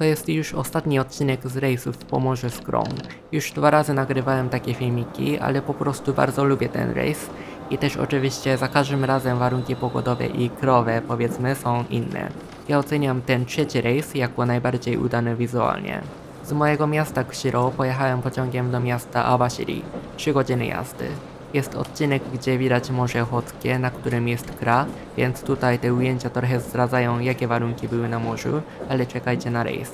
To jest już ostatni odcinek z rejsów w Pomorzu Skrom. Już dwa razy nagrywałem takie filmiki, ale po prostu bardzo lubię ten rejs. I też oczywiście za każdym razem warunki pogodowe i krowe powiedzmy są inne. Ja oceniam ten trzeci rejs jako najbardziej udany wizualnie. Z mojego miasta Ksiro pojechałem pociągiem do miasta Abashiri. 3 godziny jazdy. Jest odcinek, gdzie widać Morze Ochockie, na którym jest kra, więc tutaj te ujęcia trochę zdradzają, jakie warunki były na morzu, ale czekajcie na rejs.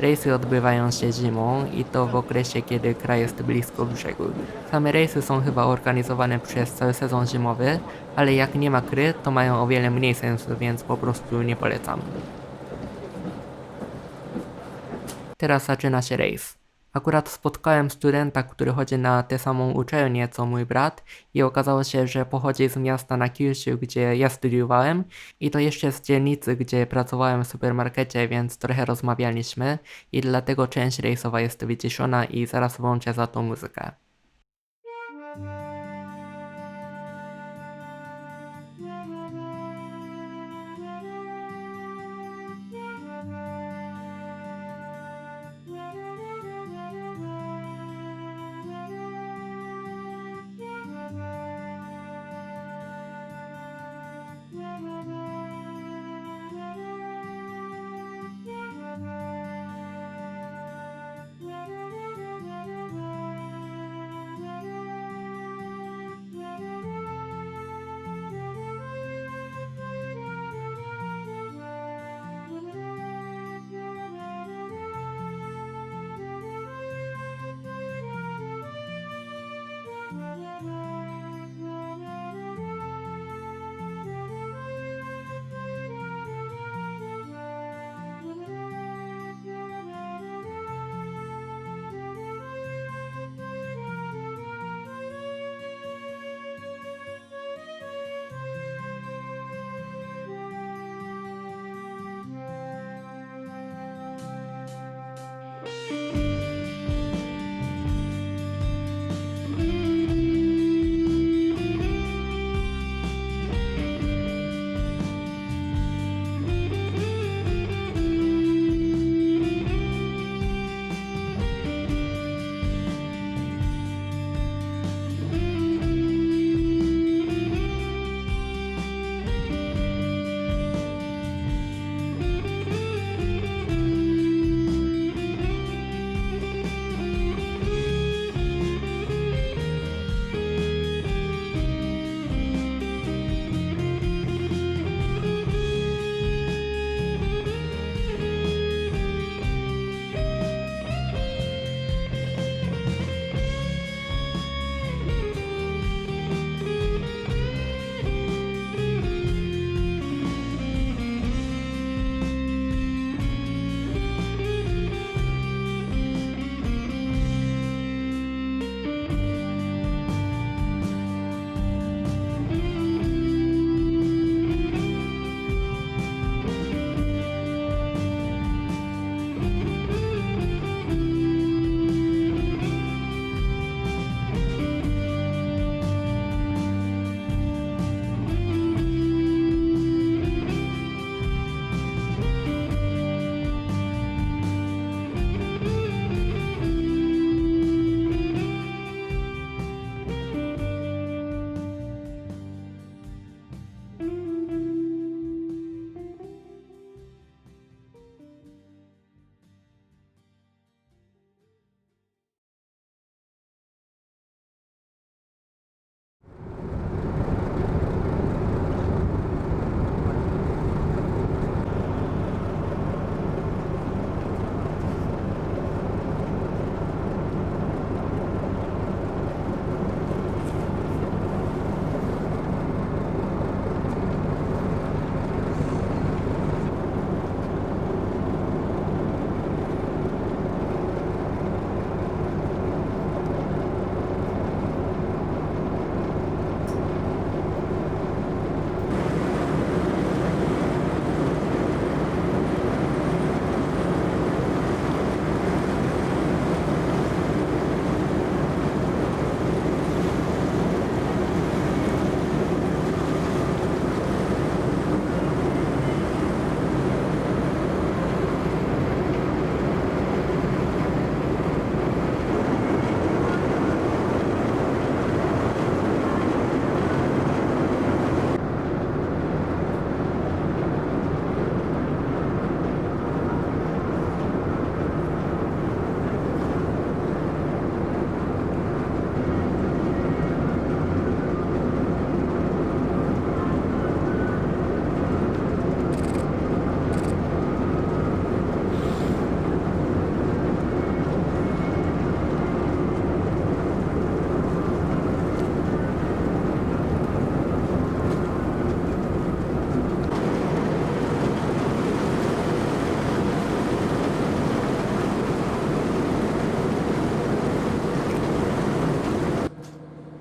Rejsy odbywają się zimą i to w okresie, kiedy kraj jest blisko brzegu. Same rejsy są chyba organizowane przez cały sezon zimowy, ale jak nie ma kry, to mają o wiele mniej sensu, więc po prostu nie polecam. Teraz zaczyna się rejs. Akurat spotkałem studenta, który chodzi na tę samą uczelnię co mój brat i okazało się, że pochodzi z miasta na Kyushu, gdzie ja studiowałem i to jeszcze z dzielnicy, gdzie pracowałem w supermarkecie, więc trochę rozmawialiśmy i dlatego część rejsowa jest wyciszona i zaraz włączę za tą muzykę.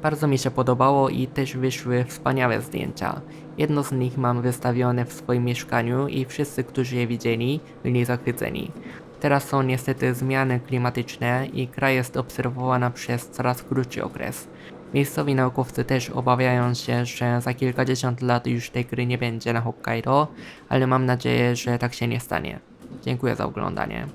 Bardzo mi się podobało i też wyszły wspaniałe zdjęcia. Jedno z nich mam wystawione w swoim mieszkaniu i wszyscy, którzy je widzieli, byli zachwyceni. Teraz są niestety zmiany klimatyczne i kraj jest obserwowana przez coraz krótszy okres. Miejscowi naukowcy też obawiają się, że za kilkadziesiąt lat już tej gry nie będzie na Hokkaido, ale mam nadzieję, że tak się nie stanie. Dziękuję za oglądanie.